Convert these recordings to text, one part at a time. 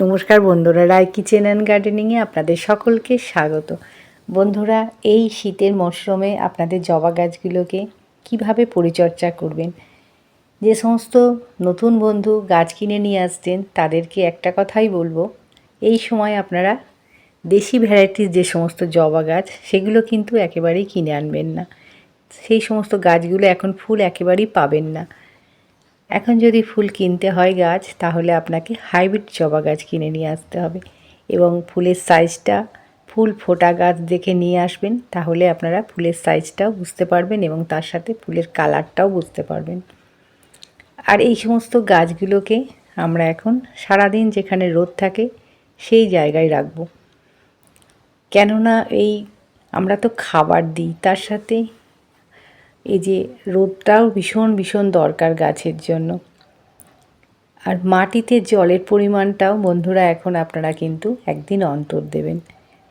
নমস্কার বন্ধুরা রায় kitchen and গার্ডেনিংয়ে আপনাদের সকলকে স্বাগত। বন্ধুরা, এই শীতের মরশুমে আপনাদের জবা গাছগুলোকে কীভাবে পরিচর্যা করবেন? যে সমস্ত নতুন বন্ধু গাছ কিনে নিয়ে আসছেন, তাদেরকে একটা কথাই বলব, এই সময় আপনারা দেশি ভ্যারাইটির যে সমস্ত জবা গাছ, সেগুলো কিন্তু একেবারেই কিনে আনবেন না। সেই সমস্ত গাছগুলো এখন ফুল একেবারেই পাবেন না। এখন যদি ফুল কিনতে হয় গাছ, তাহলে আপনাকে হাইব্রিড জবা গাছ কিনে নিয়ে আসতে হবে। এবং ফুলের সাইজটা, ফুল ফোটা গাছ দেখে নিয়ে আসবেন, তাহলে আপনারা ফুলের সাইজটাও বুঝতে পারবেন এবং তার সাথে ফুলের কালারটাও বুঝতে পারবেন। আর এই সমস্ত গাছগুলোকে আমরা এখন সারাদিন যেখানে রোদ থাকে, সেই জায়গায় রাখব। কেননা এই আমরা তো খাবার দিই, তার সাথে এই যে রোদটাও ভীষণ ভীষণ দরকার গাছের জন্য। আর মাটিতে জলের পরিমাণটাও বন্ধুরা এখন আপনারা কিন্তু একদিন অন্তর দেবেন।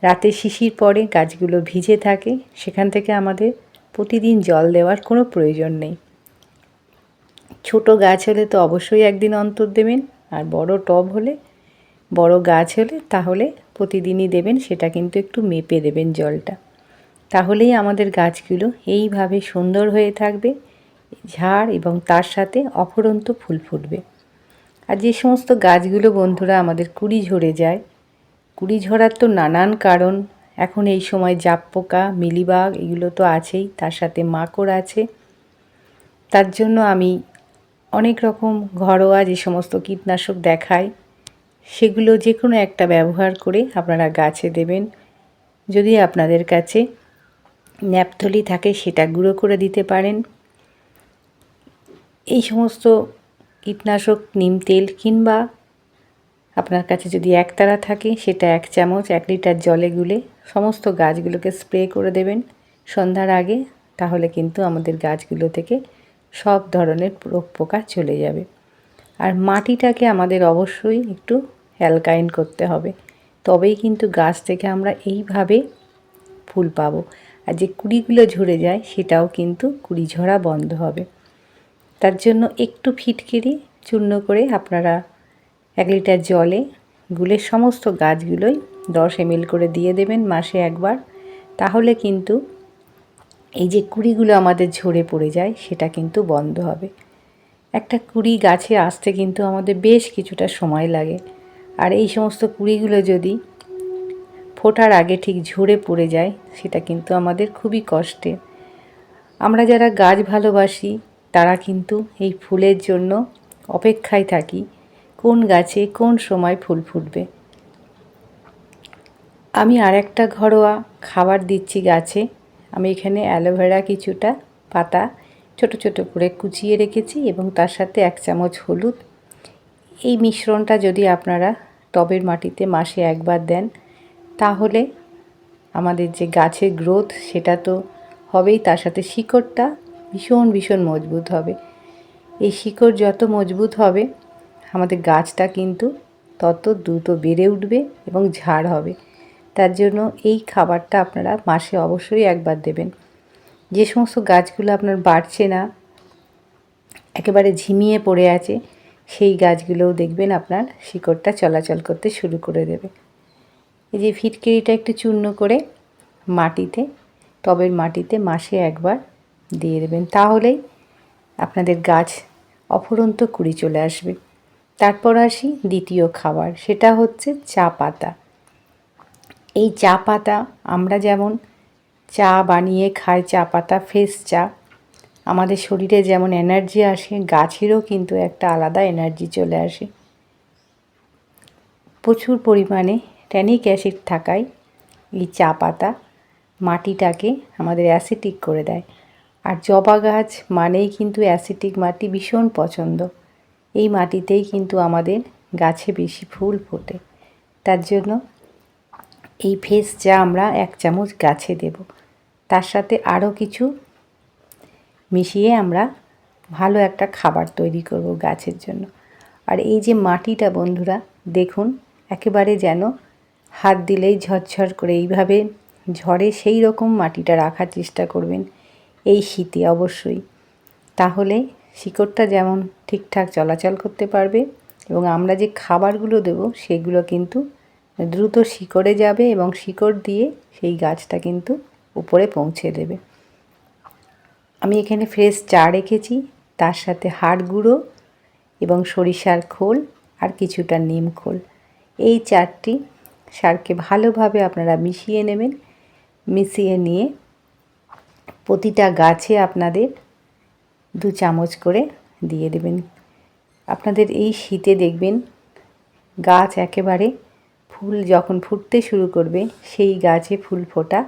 রাতে শিশির পরে গাছগুলো ভিজে থাকে, সেখান থেকে আমাদের প্রতিদিন জল দেওয়ার কোনো প্রয়োজন নেই। ছোট গাছ হলে তো অবশ্যই একদিন অন্তর দেবেন, আর বড় টব হলে, বড় গাছ হলে তাহলে প্রতিদিনই দেবেন, সেটা কিন্তু একটু মেপে দেবেন জলটা। তাহলেই আমাদের গাছগুলো এইভাবে সুন্দর হয়ে থাকবে, ঝাড় এবং তার সাথে অফরন্ত ফুল ফুটবে। আর যে সমস্ত গাছগুলো বন্ধুরা আমাদের কুড়ি ঝরে যায়, কুড়ি ঝরার তো নানান কারণ। এখন এই সময় জাপ পোকা, মিলিবাগ এগুলো তো আছেই, তার সাথে মাকড় আছে। তার জন্য আমি অনেক রকম ঘরোয়া যে সমস্ত কীটনাশক দেখাই, সেগুলো যে কোনো একটা ব্যবহার করে আপনারা গাছে দেবেন। যদি আপনাদের কাছে ন্যাপথলি থাকে, সেটা গুঁড়ো করে দিতে পারেন। এই সমস্ত কীটনাশক, নিম তেল কিংবা আপনার কাছে যদি একতারা থাকে, সেটা এক চামচ, এক লিটার জলে গুলে সমস্ত গাছগুলোকে স্প্রে করে দেবেন সন্ধ্যার আগে, তাহলে কিন্তু আমাদের গাছগুলো থেকে সব ধরনের রোগ পোকা চলে যাবে। আর মাটিটাকে আমাদের অবশ্যই একটু অ্যালকাইন করতে হবে, তবেই কিন্তু গাছ থেকে আমরা এইভাবে ফুল পাবো। আর যে কুড়িগুলো ঝরে যায় সেটাও কিন্তু কুড়ি ঝরা বন্ধ হবে। তার জন্য একটু ফিটকিরি চূর্ণ করে আপনারা এক লিটার জলে গুলে সমস্ত গাছগুলোই দশ এমএল করে দিয়ে দেবেন মাসে একবার। তাহলে কিন্তু এই যে কুড়িগুলো আমাদের ঝরে পড়ে যায় সেটা কিন্তু বন্ধ হবে। একটা কুড়ি গাছে আসতে কিন্তু আমাদের বেশ কিছুটা সময় লাগে। আর এই সমস্ত কুড়িগুলো যদি ফোটার আগে ঠিক ঝরে পড়ে যায়, সেটা কিন্তু আমাদের খুবই কষ্টে। আমরা যারা গাছ ভালোবাসি, তারা কিন্তু এই ফুলের জন্য অপেক্ষায় থাকি, কোন গাছে কোন সময় ফুল ফুটবে। আমি আর একটা ঘরোয়া খাবার দিচ্ছি গাছে। আমি এখানে অ্যালোভেরা কিছুটা পাতা ছোট ছোট করে কুচিয়ে রেখেছি এবং তার সাথে এক চামচ হলুদ। এই মিশ্রণটা যদি আপনারা টবের মাটিতে মাসে একবার দেন তাহলে আমাদের যে গাছের গ্রোথ, সেটা তো হবেই, তার সাথে শিকড়টা ভীষণ ভীষণ মজবুত হবে। এই শিকড় যত মজবুত হবে, আমাদের গাছটা কিন্তু তত দ্রুত বেড়ে উঠবে এবং ঝাড় হবে। তার জন্য এই খাবারটা আপনারা মাসে অবশ্যই একবার দেবেন। যে সমস্ত গাছগুলো আপনার বাড়ছে না, একেবারে ঝিমিয়ে পড়ে আছে, সেই গাছগুলোও দেখবেন আপনার শিকড়টা চলাচল করতে শুরু করে দেবে। এই যে ফিটকিরিটা একটু চূর্ণ করে মাটিতে, টবের মাটিতে মাসে একবার দিয়ে দেবেন। তাহলেই আপনাদের গাছ অফুরন্ত কুড়ি চলে আসবে। তারপর আসি দ্বিতীয় খাবার, সেটা হচ্ছে চা পাতা। এই চা পাতা, আমরা যেমন চা বানিয়ে খাই, চা পাতা ফ্রেশ চা, আমাদের শরীরে যেমন এনার্জি আসে, গাছেরও কিন্তু একটা আলাদা এনার্জি চলে আসে। প্রচুর পরিমাণে ট্যানিক অ্যাসিড থাকায় এই চা পাতা মাটিটাকে আমাদের অ্যাসিটিক করে দেয়। আর জবা গাছ মানেই কিন্তু অ্যাসিটিক মাটি ভীষণ পছন্দ। এই মাটিতেই কিন্তু আমাদের গাছে বেশি ফুল ফোটে। তার জন্য এই ফেস চা আমরা এক চামচ গাছে দেব। তার সাথে আরও কিছু মিশিয়ে আমরা ভালো একটা খাবার তৈরি করব গাছের জন্য। আর এই যে মাটিটা বন্ধুরা, দেখুন, একেবারে যেন হাত দিলেই ঝরঝর করে। এইভাবে ঝড়ে সেই রকম মাটিটা রাখার চেষ্টা করবেন, এই শীতে অবশ্যই। তাহলে শিকড়টা যেমন ঠিকঠাক চলাচল করতে পারবে এবং আমরা যে খাবারগুলো দেব, সেগুলো কিন্তু দ্রুত শিকড়ে যাবে এবং শিকড় দিয়ে সেই গাছটা কিন্তু উপরে পৌঁছে দেবে। আমি এখানে ফ্রেশ চা রেখেছি, তার সাথে হাড় গুঁড়ো এবং সরিষার খোল আর কিছুটা নিম খোল। এই চারটি সারকে ভালোভাবে আপনারা মিশিয়ে নেবেন, মিশিয়ে নিয়ে প্রতিটা গাছে আপনাদের দু চামচ করে দিয়ে দেবেন। আপনাদের এই শীতে দেখবেন গাছ একেবারে ফুল যখন ফুটতে শুরু করবে, সেই গাছে ফুল ফোটা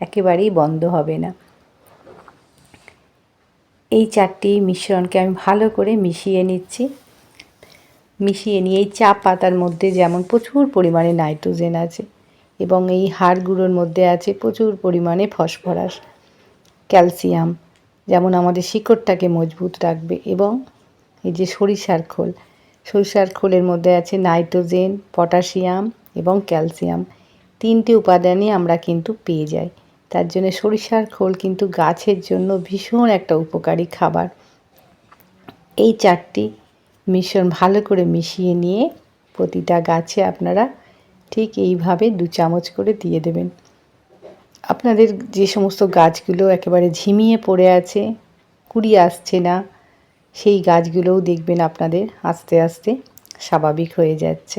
একেবারেই বন্ধ হবে না। এই চারটি মিশ্রণকে আমি ভালো করে মিশিয়ে নিচ্ছি। মিশিয়ে নিয়ে এই চা পাতার মধ্যে যেমন প্রচুর পরিমাণে নাইট্রোজেন আছে এবং এই হাড়গুলোর মধ্যে আছে প্রচুর পরিমাণে ফসফরাস, ক্যালসিয়াম, যেমন আমাদের শিকড়টাকে মজবুত রাখবে এবং এই যে সরিষার খোল, সরিষার খোলের মধ্যে আছে নাইট্রোজেন, পটাশিয়াম এবং ক্যালসিয়াম। তিনটে উপাদানই আমরা কিন্তু পেয়ে যাই। তার জন্য সরিষার খোল কিন্তু গাছের জন্য ভীষণ একটা উপকারী খাবার। এই চারটি মিশ্রণ ভালো করে মিশিয়ে নিয়ে প্রতিটা গাছে আপনারা ঠিক এইভাবে দু চামচ করে দিয়ে দেবেন। আপনাদের যে সমস্ত গাছগুলো একেবারে ঝিমিয়ে পড়ে আছে, কুড়ি আসছে না, সেই গাছগুলোও দেখবেন আপনাদের আস্তে আস্তে স্বাভাবিক হয়ে যাচ্ছে।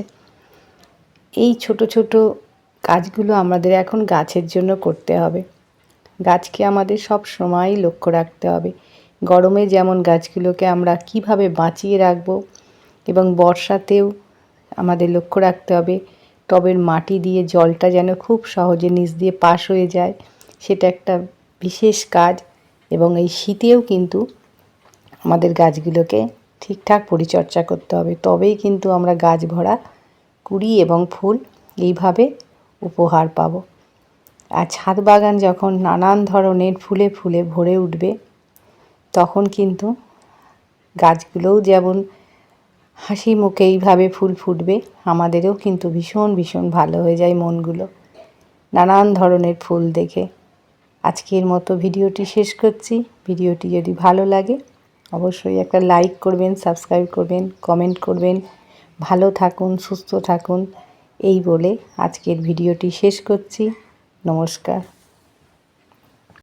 এই ছোট ছোট কাজগুলো আমাদের এখন গাছের জন্য করতে হবে। গাছকে আমাদের সব সময় লক্ষ্য রাখতে হবে। গরমে যেমন গাছগুলোকে আমরা কীভাবে বাঁচিয়ে রাখব এবং বর্ষাতেও আমাদের লক্ষ্য রাখতে হবে, টবের মাটি দিয়ে জলটা যেন খুব সহজে নিচ দিয়ে পাশ হয়ে যায়, সেটা একটা বিশেষ কাজ এবং এই শীতেও কিন্তু আমাদের গাছগুলোকে ঠিকঠাক পরিচর্যা করতে হবে। তবেই কিন্তু আমরা গাছ ভরা কুড়ি এবং ফুল এইভাবে উপহার পাব। আর ছাদ বাগান যখন নানান ধরনের ফুলে ফুলে ভরে উঠবে তখন কিন্তু গাছগুলোও যেমন হাসি মুখে এইভাবে ফুল ফুটবে, আমাদেরও কিন্তু ভীষণ ভীষণ ভালো হয়ে যায় মনগুলো। নানান ধরনের ফুল দেখে। আজকের মতো ভিডিওটি শেষ করছি। ভিডিওটি যদি ভালো লাগে, অবশ্যই একটা লাইক করবেন, সাবস্ক্রাইব করবেন, কমেন্ট করবেন। ভালো থাকুন, সুস্থ থাকুন, এই বলে আজকের ভিডিওটি শেষ করছি। নমস্কার।